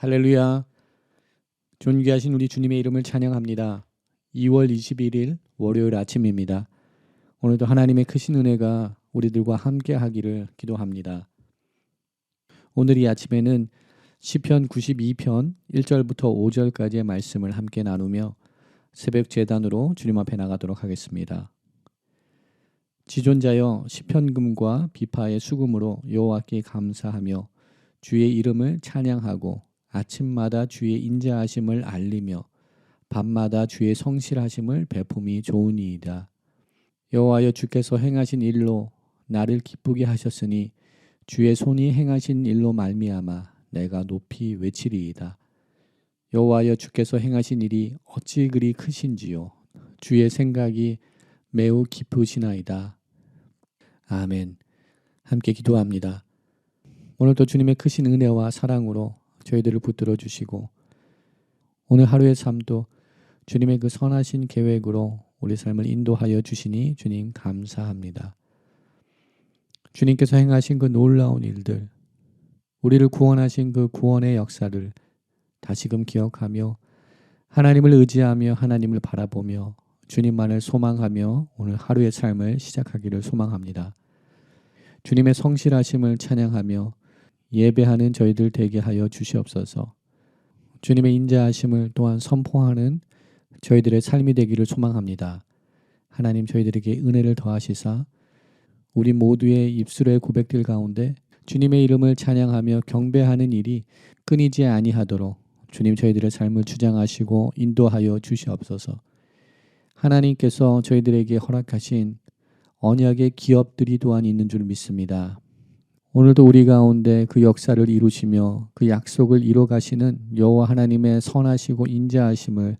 할렐루야. 존귀하신 우리 주님의 이름을 찬양합니다. 2월 21일 월요일 아침입니다. 오늘도 하나님의 크신 은혜가 우리들과 함께 하기를 기도합니다. 오늘 이 아침에는 시편 92편 1절부터 5절까지의 말씀을 함께 나누며 새벽 재단으로 주님 앞에 나가도록 하겠습니다. 지존자여 시편금과 비파의 수금으로 여호와께 감사하며 주의 이름을 찬양하고 아침마다 주의 인자하심을 알리며 밤마다 주의 성실하심을 베품이 좋으니이다. 여호와여 주께서 행하신 일로 나를 기쁘게 하셨으니 주의 손이 행하신 일로 말미암아 내가 높이 외치리이다. 여호와여 주께서 행하신 일이 어찌 그리 크신지요 주의 생각이 매우 깊으시나이다. 아멘. 함께 기도합니다. 오늘도 주님의 크신 은혜와 사랑으로 저희들을 붙들어 주시고 오늘 하루의 삶도 주님의 그 선하신 계획으로 우리 삶을 인도하여 주시니 주님 감사합니다. 주님께서 행하신 그 놀라운 일들, 우리를 구원하신 그 구원의 역사를 다시금 기억하며 하나님을 의지하며 하나님을 바라보며 주님만을 소망하며 오늘 하루의 삶을 시작하기를 소망합니다. 주님의 성실하심을 찬양하며 예배하는 저희들 되게 하여 주시옵소서. 주님의 인자하심을 또한 선포하는 저희들의 삶이 되기를 소망합니다. 하나님 저희들에게 은혜를 더하시사 우리 모두의 입술의 고백들 가운데 주님의 이름을 찬양하며 경배하는 일이 끊이지 아니하도록 주님 저희들의 삶을 주장하시고 인도하여 주시옵소서. 하나님께서 저희들에게 허락하신 언약의 기업들이 또한 있는 줄 믿습니다. 오늘도 우리 가운데 그 역사를 이루시며 그 약속을 이뤄 가시는 여호와 하나님의 선하시고 인자하심을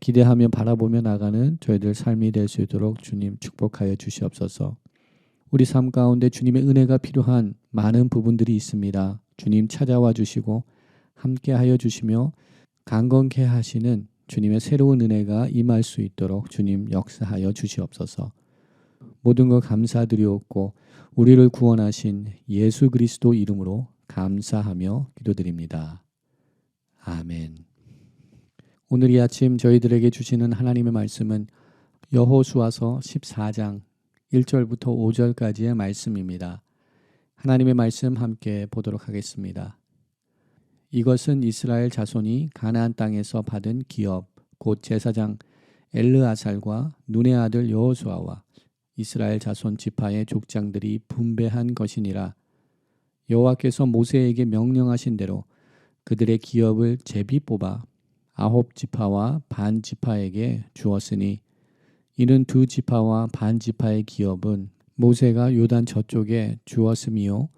기대하며 바라보며 나가는 저희들 삶이 될 수 있도록 주님 축복하여 주시옵소서. 우리 삶 가운데 주님의 은혜가 필요한 많은 부분들이 있습니다. 주님 찾아와 주시고 함께 하여 주시며 강건케 하시는 주님의 새로운 은혜가 임할 수 있도록 주님 역사하여 주시옵소서. 모든 것 감사드리옵고 우리를 구원하신 예수 그리스도 이름으로 감사하며 기도드립니다. 아멘. 오늘 이 아침 저희들에게 주시는 하나님의 말씀은 여호수아서 14장 1절부터 5절까지의 말씀입니다. 하나님의 말씀 함께 보도록 하겠습니다. 이것은 이스라엘 자손이 가나안 땅에서 받은 기업 곧 제사장 엘르아살과 눈의 아들 여호수아와 이스라엘 자손 지파의 족장들이 분배한 것이니라. 여호와께서 모세에게 명령하신 대로 그들의 기업을 제비 뽑아 아홉 지파와 반 지파에게 주었으니 이는 두 지파와 반 지파의 기업은 모세가 요단 저쪽에 주었음이요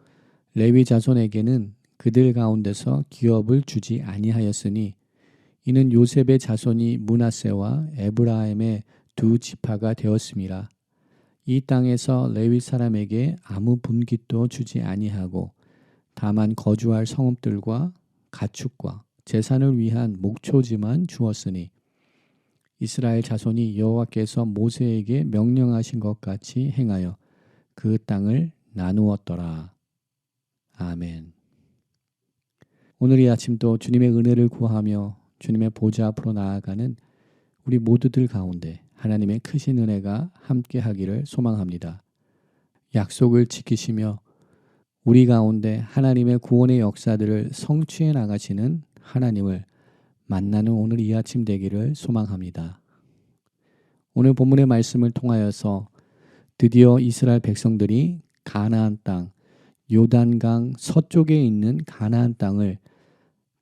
레위 자손에게는 그들 가운데서 기업을 주지 아니하였으니 이는 요셉의 자손이 문하세와 에브라임의 두 지파가 되었음이라 이 땅에서 레위 사람에게 아무 분깃도 주지 아니하고 다만 거주할 성읍들과 가축과 재산을 위한 목초지만 주었으니 이스라엘 자손이 여호와께서 모세에게 명령하신 것 같이 행하여 그 땅을 나누었더라. 아멘. 오늘 이 아침도 주님의 은혜를 구하며 주님의 보좌 앞으로 나아가는 우리 모두들 가운데 하나님의 크신 은혜가 함께 하기를 소망합니다. 약속을 지키시며 우리 가운데 하나님의 구원의 역사들을 성취해 나가시는 하나님을 만나는 오늘 이 아침 되기를 소망합니다. 오늘 본문의 말씀을 통하여서 드디어 이스라엘 백성들이 가나안 땅 요단강 서쪽에 있는 가나안 땅을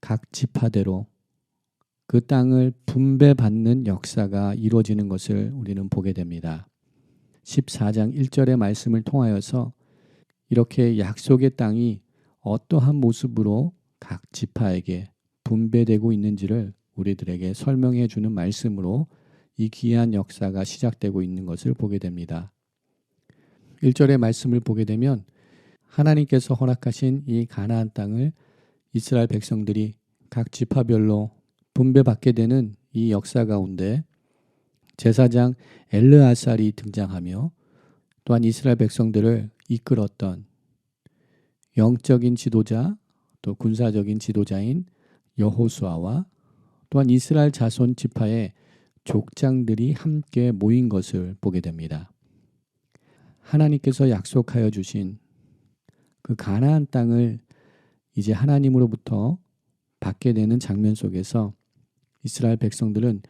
각 지파대로 그 땅을 분배받는 역사가 이루어지는 것을 우리는 보게 됩니다. 14장 1절의 말씀을 통하여서 이렇게 약속의 땅이 어떠한 모습으로 각 지파에게 분배되고 있는지를 우리들에게 설명해 주는 말씀으로 이 귀한 역사가 시작되고 있는 것을 보게 됩니다. 1절의 말씀을 보게 되면 하나님께서 허락하신 이 가나안 땅을 이스라엘 백성들이 각 지파별로 분배받게 되는 이 역사 가운데 제사장 엘르아살이 등장하며 또한 이스라엘 백성들을 이끌었던 영적인 지도자 또 군사적인 지도자인 여호수아와 또한 이스라엘 자손 지파의 족장들이 함께 모인 것을 보게 됩니다. 하나님께서 약속하여 주신 그 가나안 땅을 이제 하나님으로부터 받게 되는 장면 속에서 이스라엘 백성들은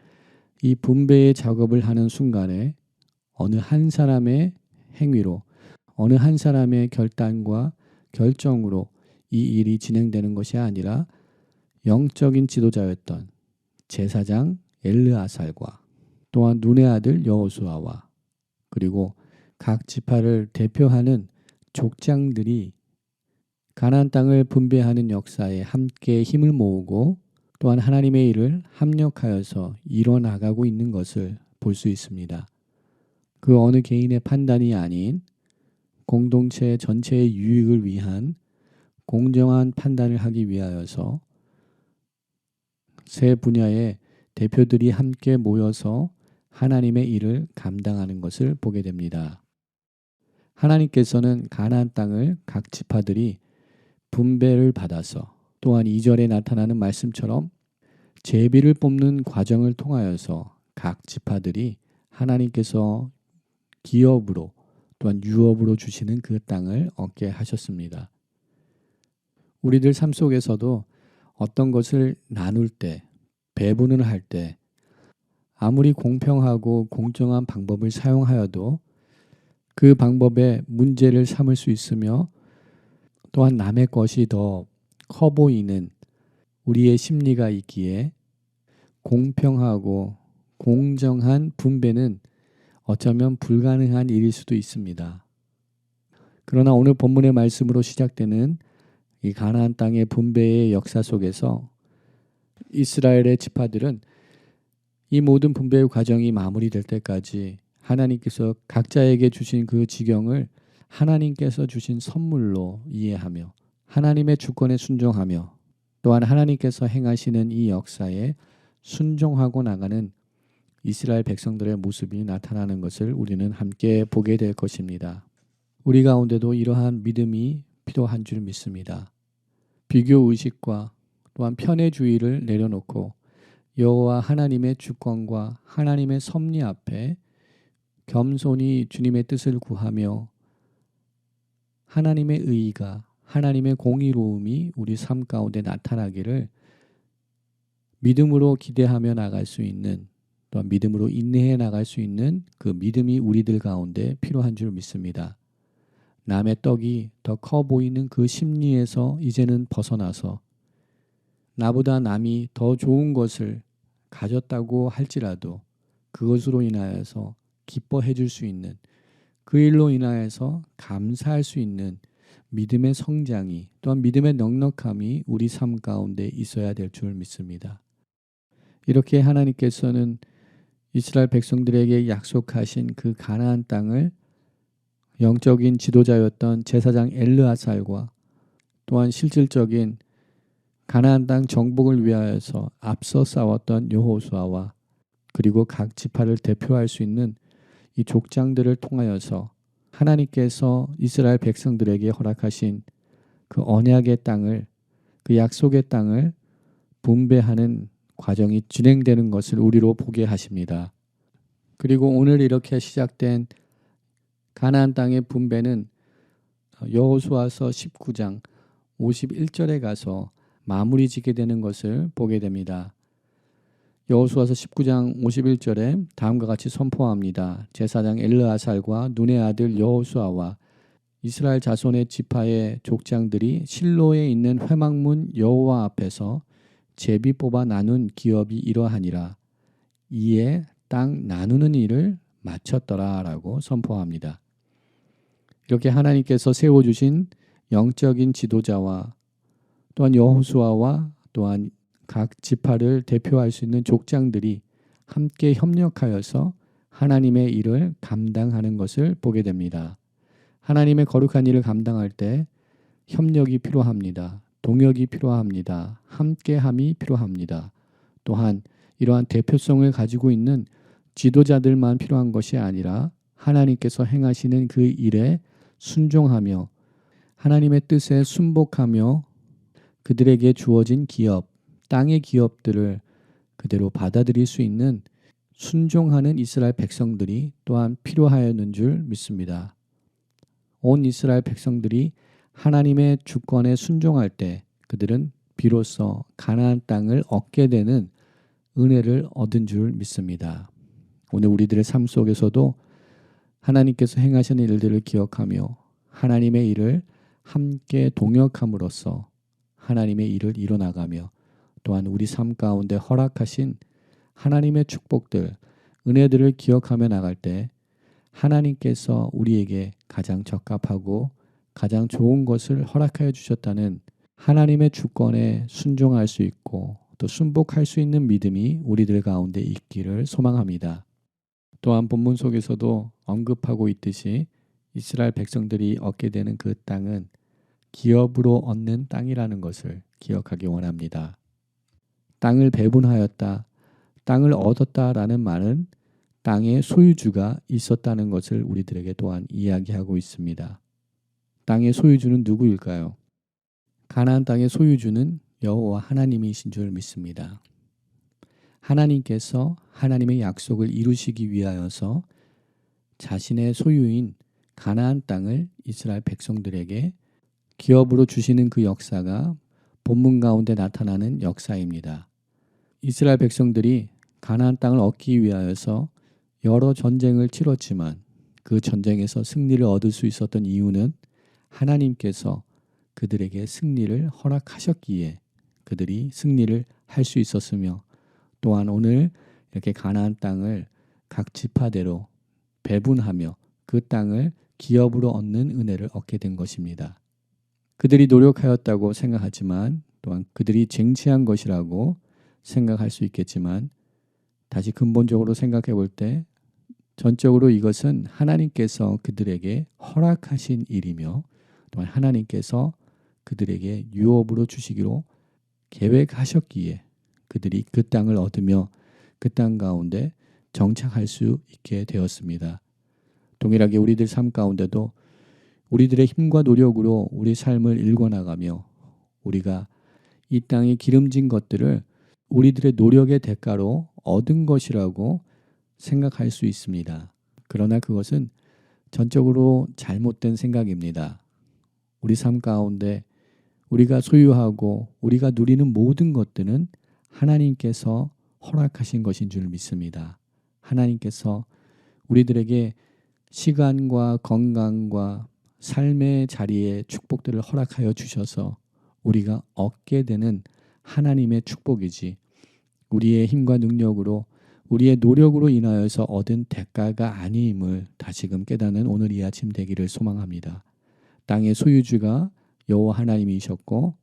이 분배의 작업을 하는 순간에 어느 한 사람의 행위로 어느 한 사람의 결단과 결정으로 이 일이 진행되는 것이 아니라 영적인 지도자였던 제사장 엘르아살과 또한 눈의 아들 여호수아와 그리고 각 지파를 대표하는 족장들이 가나안 땅을 분배하는 역사에 함께 힘을 모으고 또한 하나님의 일을 합력하여서 이뤄나가고 있는 것을 볼 수 있습니다. 그 어느 개인의 판단이 아닌 공동체 전체의 유익을 위한 공정한 판단을 하기 위하여서 세 분야의 대표들이 함께 모여서 하나님의 일을 감당하는 것을 보게 됩니다. 하나님께서는 가나안 땅을 각 지파들이 분배를 받아서 또한 2절에 나타나는 말씀처럼 제비를 뽑는 과정을 통하여서 각 지파들이 하나님께서 기업으로 또한 유업으로 주시는 그 땅을 얻게 하셨습니다. 우리들 삶 속에서도 어떤 것을 나눌 때, 배분을 할 때, 아무리 공평하고 공정한 방법을 사용하여도 그 방법에 문제를 삼을 수 있으며 또한 남의 것이 더 커 보이는 우리의 심리가 있기에 공평하고 공정한 분배는 어쩌면 불가능한 일일 수도 있습니다. 그러나 오늘 본문의 말씀으로 시작되는 이 가나안 땅의 분배의 역사 속에서 이스라엘의 지파들은 이 모든 분배의 과정이 마무리될 때까지 하나님께서 각자에게 주신 그 지경을 하나님께서 주신 선물로 이해하며 하나님의 주권에 순종하며 또한 하나님께서 행하시는 이 역사에 순종하고 나가는 이스라엘 백성들의 모습이 나타나는 것을 우리는 함께 보게 될 것입니다. 우리 가운데도 이러한 믿음이 필요한 줄 믿습니다. 비교 의식과 또한 편의주의를 내려놓고 여호와 하나님의 주권과 하나님의 섭리 앞에 겸손히 주님의 뜻을 구하며 하나님의 의가 하나님의 공의로움이 우리 삶 가운데 나타나기를 믿음으로 기대하며 나갈 수 있는 또한 믿음으로 인내해 나갈 수 있는 그 믿음이 우리들 가운데 필요한 줄 믿습니다. 남의 떡이 더 커 보이는 그 심리에서 이제는 벗어나서 나보다 남이 더 좋은 것을 가졌다고 할지라도 그것으로 인하여서 기뻐해 줄 수 있는 그 일로 인하여서 감사할 수 있는 믿음의 성장이 또한 믿음의 넉넉함이 우리 삶 가운데 있어야 될 줄 믿습니다. 이렇게 하나님께서는 이스라엘 백성들에게 약속하신 그 가나안 땅을 영적인 지도자였던 제사장 엘르아살과 또한 실질적인 가나안 땅 정복을 위하여서 앞서 싸웠던 여호수아와 그리고 각 지파를 대표할 수 있는 이 족장들을 통하여서 하나님께서 이스라엘 백성들에게 허락하신 그 언약의 땅을 그 약속의 땅을 분배하는 과정이 진행되는 것을 우리로 보게 하십니다. 그리고 오늘 이렇게 시작된 가나안 땅의 분배는 여호수아서 19장 51절에 가서 마무리 짓게 되는 것을 보게 됩니다. 여호수아서 19장 51절에 다음과 같이 선포합니다. 제사장 엘르아살과 눈의 아들 여호수아와 이스라엘 자손의 지파의 족장들이 실로에 있는 회막문 여호와 앞에서 제비 뽑아 나눈 기업이 이러하니라. 이에 땅 나누는 일을 마쳤더라라고 선포합니다. 이렇게 하나님께서 세워 주신 영적인 지도자와 또한 여호수아와 또한 각 지파를 대표할 수 있는 족장들이 함께 협력하여서 하나님의 일을 감당하는 것을 보게 됩니다. 하나님의 거룩한 일을 감당할 때 협력이 필요합니다. 동역이 필요합니다. 함께함이 필요합니다. 또한 이러한 대표성을 가지고 있는 지도자들만 필요한 것이 아니라 하나님께서 행하시는 그 일에 순종하며 하나님의 뜻에 순복하며 그들에게 주어진 기업, 땅의 기업들을 그대로 받아들일 수 있는 순종하는 이스라엘 백성들이 또한 필요하였는 줄 믿습니다. 온 이스라엘 백성들이 하나님의 주권에 순종할 때 그들은 비로소 가나안 땅을 얻게 되는 은혜를 얻은 줄 믿습니다. 오늘 우리들의 삶 속에서도 하나님께서 행하신 일들을 기억하며 하나님의 일을 함께 동역함으로써 하나님의 일을 이뤄나가며 또한 우리 삶 가운데 허락하신 하나님의 축복들, 은혜들을 기억하며 나갈 때 하나님께서 우리에게 가장 적합하고 가장 좋은 것을 허락하여 주셨다는 하나님의 주권에 순종할 수 있고 또 순복할 수 있는 믿음이 우리들 가운데 있기를 소망합니다. 또한 본문 속에서도 언급하고 있듯이 이스라엘 백성들이 얻게 되는 그 땅은 기업으로 얻는 땅이라는 것을 기억하기 원합니다. 땅을 배분하였다, 땅을 얻었다라는 말은 땅의 소유주가 있었다는 것을 우리들에게 또한 이야기하고 있습니다. 땅의 소유주는 누구일까요? 가나안 땅의 소유주는 여호와 하나님이신 줄 믿습니다. 하나님께서 하나님의 약속을 이루시기 위하여서 자신의 소유인 가나안 땅을 이스라엘 백성들에게 기업으로 주시는 그 역사가 본문 가운데 나타나는 역사입니다. 이스라엘 백성들이 가나안 땅을 얻기 위하여서 여러 전쟁을 치렀지만 그 전쟁에서 승리를 얻을 수 있었던 이유는 하나님께서 그들에게 승리를 허락하셨기에 그들이 승리를 할 수 있었으며 또한 오늘 이렇게 가나안 땅을 각 지파대로 배분하며 그 땅을 기업으로 얻는 은혜를 얻게 된 것입니다. 그들이 노력하였다고 생각하지만 또한 그들이 쟁취한 것이라고 생각할 수 있겠지만 다시 근본적으로 생각해 볼 때 전적으로 이것은 하나님께서 그들에게 허락하신 일이며 또한 하나님께서 그들에게 유업으로 주시기로 계획하셨기에 그들이 그 땅을 얻으며 그 땅 가운데 정착할 수 있게 되었습니다. 동일하게 우리들 삶 가운데도 우리들의 힘과 노력으로 우리 삶을 일궈나가며 우리가 이 땅에 기름진 것들을 우리들의 노력의 대가로 얻은 것이라고 생각할 수 있습니다. 그러나 그것은 전적으로 잘못된 생각입니다. 우리 삶 가운데 우리가 소유하고 우리가 누리는 모든 것들은 하나님께서 허락하신 것인 줄 믿습니다. 하나님께서 우리들에게 시간과 건강과 삶의 자리에 축복들을 허락하여 주셔서 우리가 얻게 되는 하나님의 축복이지 우리의 힘과 능력으로 우리의 노력으로 인하여서 얻은 대가가 아님을 다시금 깨닫는 오늘 이 아침 되기를 소망합니다. 땅의 소유주가 여호와 하나님이셨고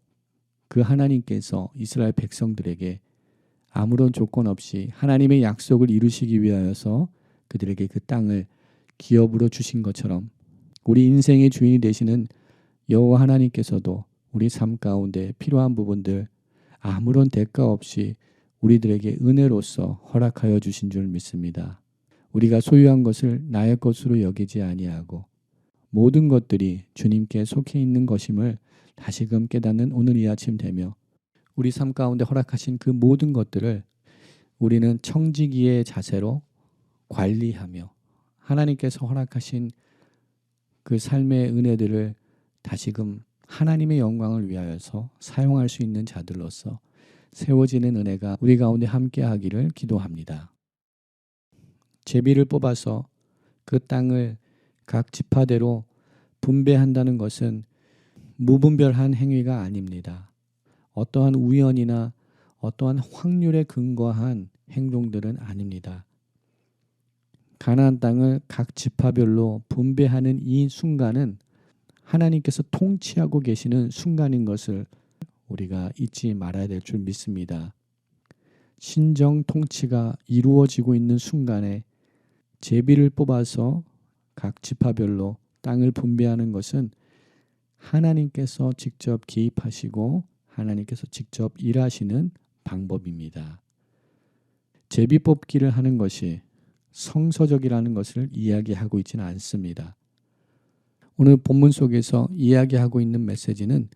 그 하나님께서 이스라엘 백성들에게 아무런 조건 없이 하나님의 약속을 이루시기 위하여서 그들에게 그 땅을 기업으로 주신 것처럼 우리 인생의 주인이 되시는 여호와 하나님께서도 우리 삶 가운데 필요한 부분들 아무런 대가 없이 우리들에게 은혜로서 허락하여 주신 줄 믿습니다. 우리가 소유한 것을 나의 것으로 여기지 아니하고 모든 것들이 주님께 속해 있는 것임을 다시금 깨닫는 오늘 이 아침 되며 우리 삶 가운데 허락하신 그 모든 것들을 우리는 청지기의 자세로 관리하며 하나님께서 허락하신 그 삶의 은혜들을 다시금 하나님의 영광을 위하여서 사용할 수 있는 자들로서 세워지는 은혜가 우리 가운데 함께 하기를 기도합니다. 제비를 뽑아서 그 땅을 각 지파대로 분배한다는 것은 무분별한 행위가 아닙니다. 어떠한 우연이나 어떠한 확률에 근거한 행동들은 아닙니다. 가나안 땅을 각 지파별로 분배하는 이 순간은 하나님께서 통치하고 계시는 순간인 것을 우리가 잊지 말아야 될 줄 믿습니다. 신정 통치가 이루어지고 있는 순간에 제비를 뽑아서 각 지파별로 땅을 분배하는 것은 하나님께서 직접 개입하시고 하나님께서 직접 일하시는 방법입니다. 제비 뽑기를 하는 것이 성서적이라는 것을 이야기하고 있지는 않습니다. 오늘 본문 속에서 이야기하고 있는 메시지는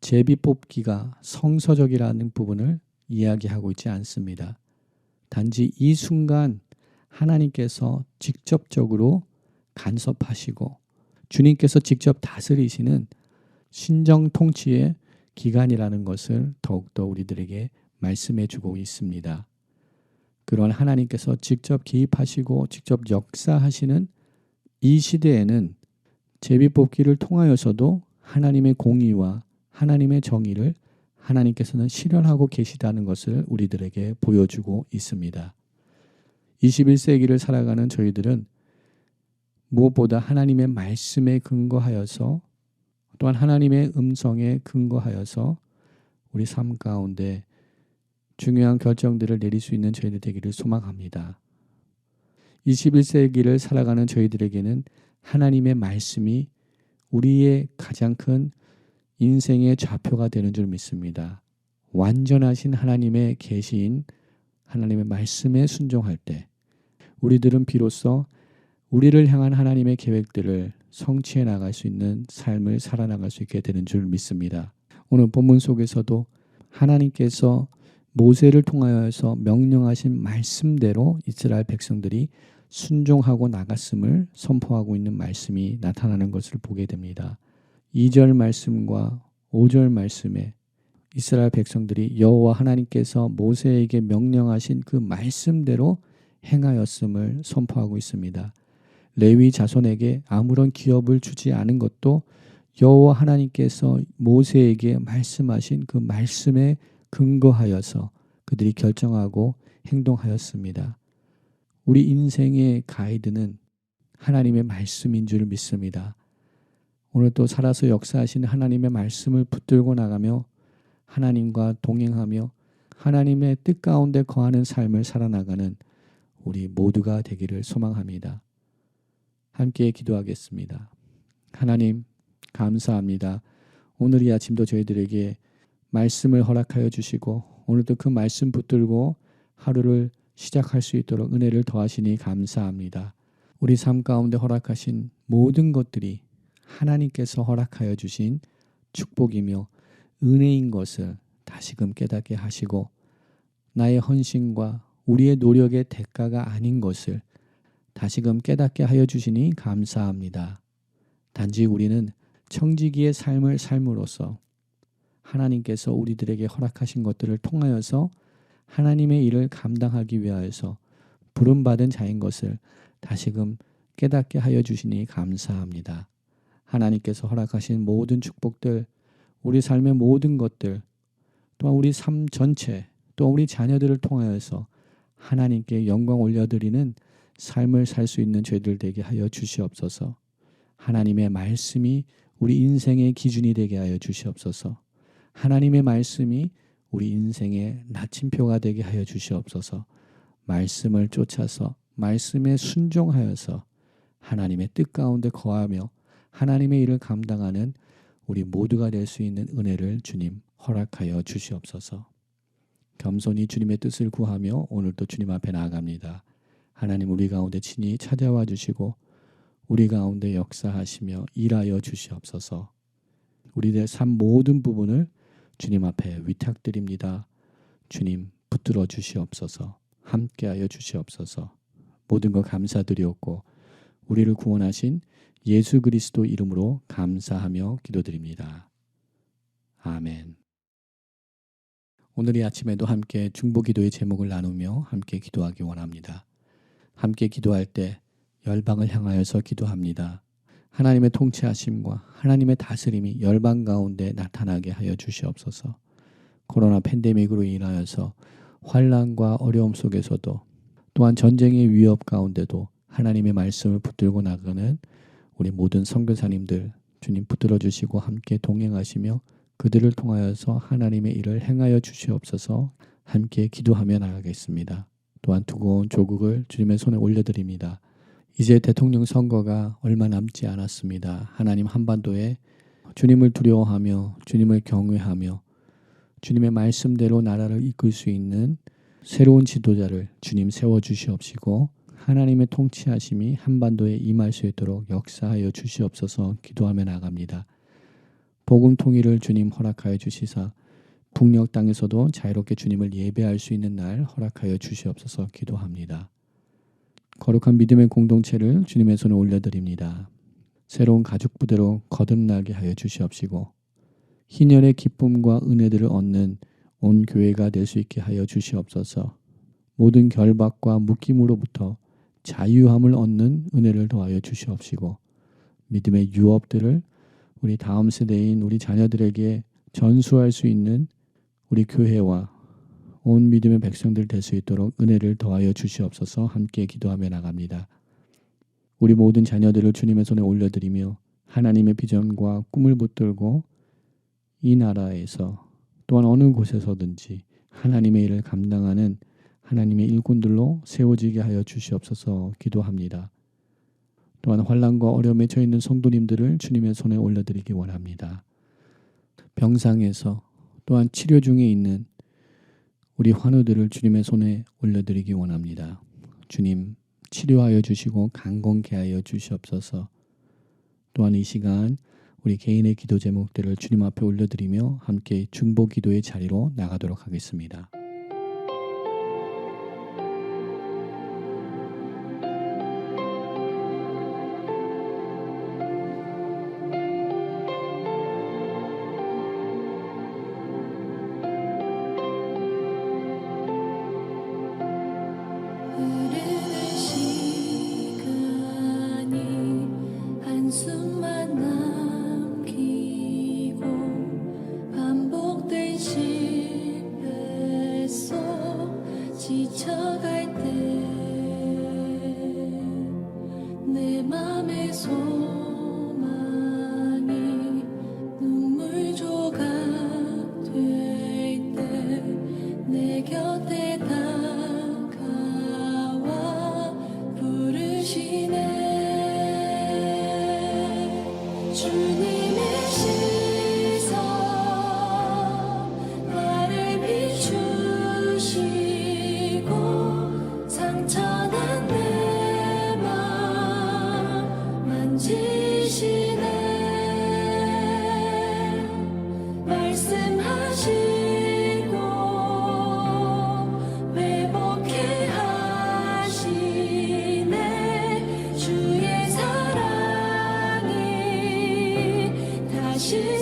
제비 뽑기가 성서적이라는 부분을 이야기하고 있지 않습니다. 단지 이 순간 하나님께서 직접적으로 간섭하시고 주님께서 직접 다스리시는 신정 통치의 기간이라는 것을 더욱더 우리들에게 말씀해 주고 있습니다. 그런 하나님께서 직접 개입하시고 직접 역사하시는 이 시대에는 제비뽑기를 통하여서도 하나님의 공의와 하나님의 정의를 하나님께서는 실현하고 계시다는 것을 우리들에게 보여주고 있습니다. 21세기를 살아가는 저희들은 무엇보다 하나님의 말씀에 근거하여서 또한 하나님의 음성에 근거하여서 우리 삶 가운데 중요한 결정들을 내릴 수 있는 저희들 되기를 소망합니다. 21세기를 살아가는 저희들에게는 하나님의 말씀이 우리의 가장 큰 인생의 좌표가 되는 줄 믿습니다. 완전하신 하나님의 계시인 하나님의 말씀에 순종할 때 우리들은 비로소 우리를 향한 하나님의 계획들을 성취해 나갈 수 있는 삶을 살아나갈 수 있게 되는 줄 믿습니다. 오늘 본문 속에서도 하나님께서 모세를 통하여서 명령하신 말씀대로 이스라엘 백성들이 순종하고 나갔음을 선포하고 있는 말씀이 나타나는 것을 보게 됩니다. 2절 말씀과 5절 말씀에 이스라엘 백성들이 여호와 하나님께서 모세에게 명령하신 그 말씀대로 행하였음을 선포하고 있습니다. 레위 자손에게 아무런 기업을 주지 않은 것도 여호와 하나님께서 모세에게 말씀하신 그 말씀에 근거하여서 그들이 결정하고 행동하였습니다. 우리 인생의 가이드는 하나님의 말씀인 줄 믿습니다. 오늘 또 살아서 역사하시는 하나님의 말씀을 붙들고 나가며 하나님과 동행하며 하나님의 뜻 가운데 거하는 삶을 살아나가는 우리 모두가 되기를 소망합니다. 함께 기도하겠습니다. 하나님, 감사합니다. 오늘 이 아침도 저희들에게 말씀을 허락하여 주시고 오늘도 그 말씀 붙들고 하루를 시작할 수 있도록 은혜를 더하시니 감사합니다. 우리 삶 가운데 허락하신 모든 것들이 하나님께서 허락하여 주신 축복이며 은혜인 것을 다시금 깨닫게 하시고 나의 헌신과 우리의 노력의 대가가 아닌 것을 다시금 깨닫게 하여 주시니 감사합니다. 단지 우리는 청지기의 삶을 삶으로써 하나님께서 우리들에게 허락하신 것들을 통하여서 하나님의 일을 감당하기 위하여서 부름받은 자인 것을 다시금 깨닫게 하여 주시니 감사합니다. 하나님께서 허락하신 모든 축복들, 우리 삶의 모든 것들, 또한 우리 삶 전체, 또 우리 자녀들을 통하여서 하나님께 영광 올려드리는 삶을 살 수 있는 죄들 되게 하여 주시옵소서. 하나님의 말씀이 우리 인생의 기준이 되게 하여 주시옵소서. 하나님의 말씀이 우리 인생의 나침표가 되게 하여 주시옵소서. 말씀을 쫓아서 말씀에 순종하여서 하나님의 뜻 가운데 거하며 하나님의 일을 감당하는 우리 모두가 될 수 있는 은혜를 주님 허락하여 주시옵소서. 겸손히 주님의 뜻을 구하며 오늘도 주님 앞에 나아갑니다. 하나님 우리 가운데 친히 찾아와 주시고 우리 가운데 역사하시며 일하여 주시옵소서. 우리의 삶 모든 부분을 주님 앞에 위탁드립니다. 주님 붙들어 주시옵소서. 함께하여 주시옵소서. 모든 것 감사드리옵고 우리를 구원하신 예수 그리스도 이름으로 감사하며 기도드립니다. 아멘. 오늘 이 아침에도 함께 중보 기도의 제목을 나누며 함께 기도하기 원합니다. 함께 기도할 때 열방을 향하여서 기도합니다. 하나님의 통치하심과 하나님의 다스림이 열방 가운데 나타나게 하여 주시옵소서. 코로나 팬데믹으로 인하여서 환란과 어려움 속에서도 또한 전쟁의 위협 가운데도 하나님의 말씀을 붙들고 나가는 우리 모든 선교사님들 주님 붙들어 주시고 함께 동행하시며 그들을 통하여서 하나님의 일을 행하여 주시옵소서 함께 기도하며 나가겠습니다. 또한 두고온 조국을 주님의 손에 올려드립니다. 이제 대통령 선거가 얼마 남지 않았습니다. 하나님 한반도에 주님을 두려워하며 주님을 경외하며 주님의 말씀대로 나라를 이끌 수 있는 새로운 지도자를 주님 세워 주시옵시고 하나님의 통치하심이 한반도에 임할 수 있도록 역사하여 주시옵소서 기도하며 나갑니다. 복음 통일을 주님 허락하여 주시사 북녘 땅에서도 자유롭게 주님을 예배할 수 있는 날 허락하여 주시옵소서 기도합니다. 거룩한 믿음의 공동체를 주님의 손에 올려드립니다. 새로운 가족 부대로 거듭나게 하여 주시옵시고 희년의 기쁨과 은혜들을 얻는 온 교회가 될 수 있게 하여 주시옵소서. 모든 결박과 묶임으로부터 자유함을 얻는 은혜를 더하여 주시옵시고 믿음의 유업들을 우리 다음 세대인 우리 자녀들에게 전수할 수 있는 우리 교회와 온 믿음의 백성들 될 수 있도록 은혜를 더하여 주시옵소서 함께 기도하며 나갑니다. 우리 모든 자녀들을 주님의 손에 올려드리며 하나님의 비전과 꿈을 붙들고 이 나라에서 또한 어느 곳에서든지 하나님의 일을 감당하는 하나님의 일꾼들로 세워지게 하여 주시옵소서 기도합니다. 또한 환란과 어려움에 처해 있는 성도님들을 주님의 손에 올려드리기 원합니다. 병상에서 또한 치료 중에 있는 우리 환우들을 주님의 손에 올려드리기 원합니다. 주님 치료하여 주시고 강건케 하여 주시옵소서. 또한 이 시간 우리 개인의 기도 제목들을 주님 앞에 올려드리며 함께 중보 기도의 자리로 나가도록 하겠습니다. 지쳐갈 때 是。